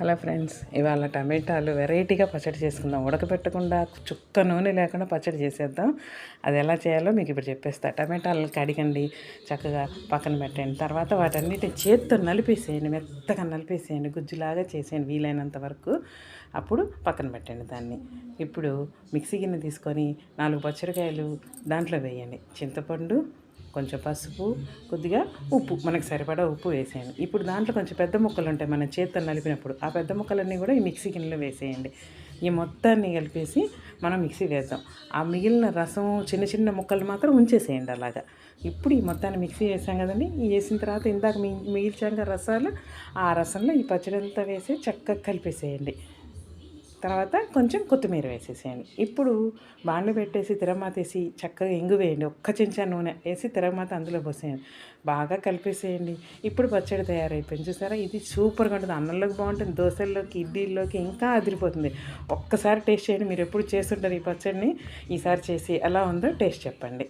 Hello friends ఇవాళ టమాటాలు వెరైటీగా పచ్చడి చేసుకుందాం. ఉడకబెట్టకుండా చుక్క నూనె లేకుండా పచ్చడి చేసేద్దాం. అది ఎలా చేయాలో మీకు ఇప్పుడు చెప్పేస్తా. టమాటాలు కడిగండి చక్కగా పక్కన పెట్టండి తర్వాత వాటన్నిటి చేత్తో నలిపేసేయండి మెత్తగా నలిపేసేయండి గుజ్జులాగా చేసేయండి వీలైనంత వరకు. అప్పుడు పక్కన పెట్టండి దాన్ని. ఇప్పుడు మిక్సీ గిన్నె తీసుకొని నాలుగు పచ్చడికాయలు దాంట్లో వేయండి. చింతపండు కొంచెం పసుపు కొద్దిగా ఉప్పు. మనకు సరిపడా ఉప్పు వేసేయండి. ఇప్పుడు దాంట్లో కొంచెం పెద్ద ముక్కలు ఉంటాయి మన చేత్తో నలిపినప్పుడు. ఆ పెద్ద ముక్కలన్నీ కూడా ఈ మిక్సీ గిన్నెలో వేసేయండి. ఈ మొత్తాన్ని కలిపేసి మనం మిక్సీ వేద్దాం. ఆ మిగిలిన రసం చిన్న చిన్న ముక్కలు మాత్రం ఉంచేసేయండి అలాగా. ఇప్పుడు ఈ మొత్తాన్ని మిక్సీ వేసాం కదండి. ఈ వేసిన తర్వాత ఇందాక మిగిల్చాక రసాలు ఆ రసంలో ఈ పచ్చడి అంతా వేసి చక్కగా కలిపేసేయండి. తర్వాత కొంచెం కొత్తిమీర వేసేసేయండి. ఇప్పుడు బాండ్లు పెట్టేసి తిరమాతేసి చక్కగా ఎంగు వేయండి. ఒక్క చెంచా నూనె వేసి తిరమాత అందులో పోసేయండి. బాగా కలిపేసేయండి. ఇప్పుడు పచ్చడి తయారైపోయింది. చూసారా? ఇది సూపర్గా ఉంటుంది. అన్నంలోకి బాగుంటుంది. దోశల్లోకి ఇడ్లీల్లోకి ఇంకా అదిరిపోతుంది. ఒక్కసారి టేస్ట్ చేయండి. మీరు ఎప్పుడు చేస్తుంటారు ఈ పచ్చడిని ఈసారి చేసి ఎలా ఉందో టేస్ట్ చెప్పండి.